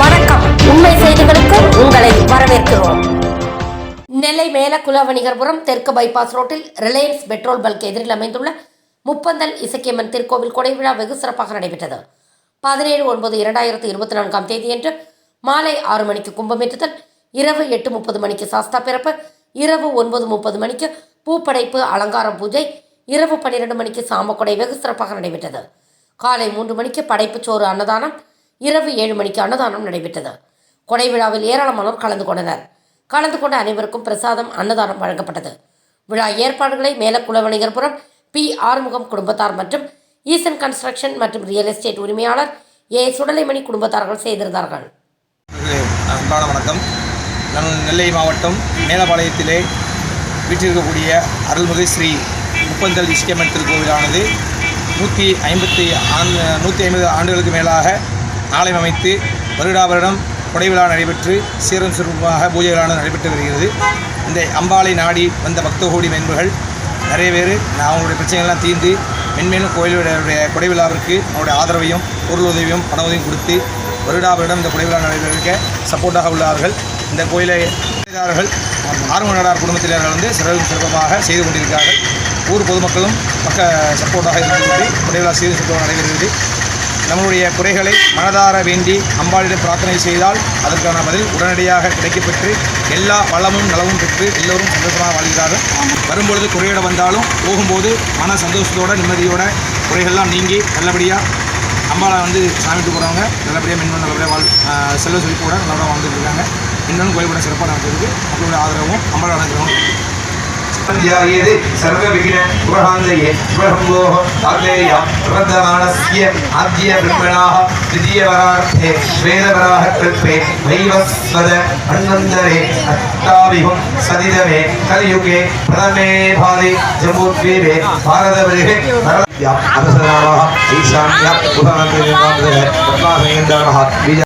வணக்கம். உண்மை செய்திகளுக்கு உங்களை வரவேற்கிறோம். நெல்லை மேலக்குல வணிகர்புரம் தெற்கு பைபாஸ் ரோட்டில் ரிலையன்ஸ் பெட்ரோல் பல்க் எதிரில் அமைந்துள்ள முப்பந்தல் இசக்கியம்மன் திருக்கோவில் கொடை விழா வெகு சிறப்பாக நடைபெற்றது. பதினேழு ஒன்பது இரண்டாயிரத்தி இருபத்தி நான்காம் தேதியன்று மாலை ஆறு மணிக்கு கும்பமேற்றுதல் இரவு எட்டு முப்பது மணிக்கு சாஸ்தா பிறப்பு இரவு ஒன்பது முப்பது மணிக்கு பூப்படைப்பு அலங்காரம் பூஜை இரவு பன்னிரெண்டு மணிக்கு சாமக்கொடை வெகு சிறப்பாக நடைபெற்றது. காலை மூன்று மணிக்கு படைப்புச் சோறு அன்னதானம் இரவு ஏழு மணிக்கு அன்னதானம் நடைபெற்றது. கொடை விழாவில் ஏராளமானோர் கலந்து கொண்டனர். கலந்து கொண்ட அனைவருக்கும் பிரசாதம் அன்னதானம் வழங்கப்பட்டது. விழா ஏற்பாடுகளை மேலக்குளவணிகர்புரம் பி. ஆறுமுகம் குடும்பத்தார் மற்றும் ஈசன் கன்ஸ்ட்ரக்ஷன் மற்றும் ரியல் எஸ்டேட் உரிமையாளர் ஏ. சுடலைமணி குடும்பத்தார்கள் செய்திருந்தார்கள். அன்பான வணக்கம். நான் நெல்லை மாவட்டம் மேலப்பாளையத்திலே வீற்றிருக்கக்கூடிய அருள்மிகு ஸ்ரீ முப்பந்தல் இஷ்கம்மன் திருக்கோவிலானது நூற்றி ஐம்பத்தி ஆண்டு நூற்றி ஐம்பது ஆண்டுகளுக்கு மேலாக ஆலயம் அமைத்து வருடா வருடம் கொடை விழா நடைபெற்று சீரம் சிறப்பாக பூஜைகளானது நடைபெற்று வருகிறது. இந்த அம்பாளை நாடி வந்த பக்த கோடி மென்பர்கள் நிறைய பேர். நான் அவங்களுடைய பிரச்சனைகள்லாம் தீர்ந்து மென்மேலும் கோயிலுடைய கொடை விழாவிற்கு அவருடைய ஆதரவையும் பொருள் உதவியும் பண உதவியும் கொடுத்து வருடா வருடம் இந்த கொடை விழா நடைபெறுவதற்கு சப்போர்ட்டாக உள்ளார்கள். இந்த கோயிலை செய்தார்கள். குடும்பத்தினர்கள் வந்து சிறப்பு சிறப்பமாக செய்து கொண்டிருக்கிறார்கள். ஊர் பொதுமக்களும் பக்க சப்போர்ட்டாக இருக்கிறது கொடை விழா சீரும் சிறப்பாக நடைபெறுகிறது. நம்முடைய குறைகளை மனதார வேண்டி அம்பாளிடம் பிரார்த்தனை செய்தால் அதற்கான பதில் உடனடியாக கிடைக்கப்பெற்று எல்லா வளமும் நலமும் பெற்று எல்லோரும் சந்தோஷமாக வாழ்கிறார்கள். வரும்பொழுது குறையிட வந்தாலும் போகும்போது மன சந்தோஷத்தோட நிம்மதியோட குறைகள்லாம் நீங்கி நல்லபடியாக அம்பாளை வந்து சாமிட்டு போகிறவங்க நல்லபடியாக மின்னும் நல்லபடியாக வாழ் செல்வ சொல்லி கூட நல்லபடியாக வாழ்ந்துட்டு இருக்காங்க. இன்னும் கோயில்பட சிறப்பாக நடக்கிறது மக்களுடைய ஆதரவும் அம்பாளை நடக்கிறவங்க സന്ധ്യായേ സർവവിഘ്ന ഉപഹാന്തയേ ബ്രഹ്മോ താത്തേയ പ്രബന്ധമാണസ്യ ആദ്യ ബ്രഹ്മണാ ദ്വിതീയ വരാർത്ഥേ ശ്വേതവരാഹകൽപേ ദൈവസ്വദ അന്നന്തരേ അഷ്ടാവിഹം സതിതമേ കലിയുഗേ പ്രഥമേ ഭാതി ജമ്മൂദ്വീപേ ഭാരതവൃഹേ അരസനാമ ഈശാന്യ ഉപഹന്തേ പത്മാസംഹിന്ദാമ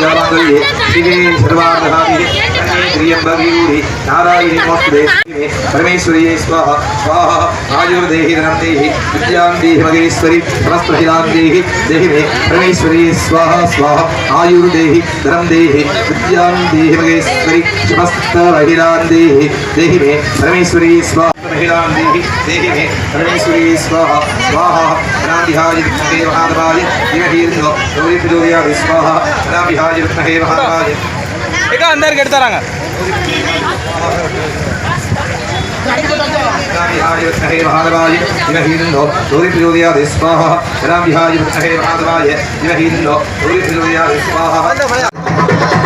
జలమాంగళ్యే శివే సర్వాధామిని త్రియంబవియూరి నారాయణి స్వాహ స్వాహ ఆయుర్దేహి ధనందేహి విద్యాం మగేశ్వరి సమస్తహిలాం దేహి దేహి స్వాహ స్వాహ ఆయుర్దేహి మగేశ్వరి దేహి స్వాహ महिलां देहि देहि मे परमेश्वरी स्वाहा स्वाहा राधिहाय विष्णवे महादेवाय देवहीर्नो गौरी प्रियोया स्वाहा राधिहाय विष्णवे महादेवाय ಈಗ ಅಂದರ್ಗೆ ಇಡ್ತಾರಂಗ विष्णवे महादेवाय दिवहीनो सूर्यप्रयोदया स्वाहा राम विहाय विष्णवे महादेवाय दिवहीनो सूर्यप्रयोदया स्वाहा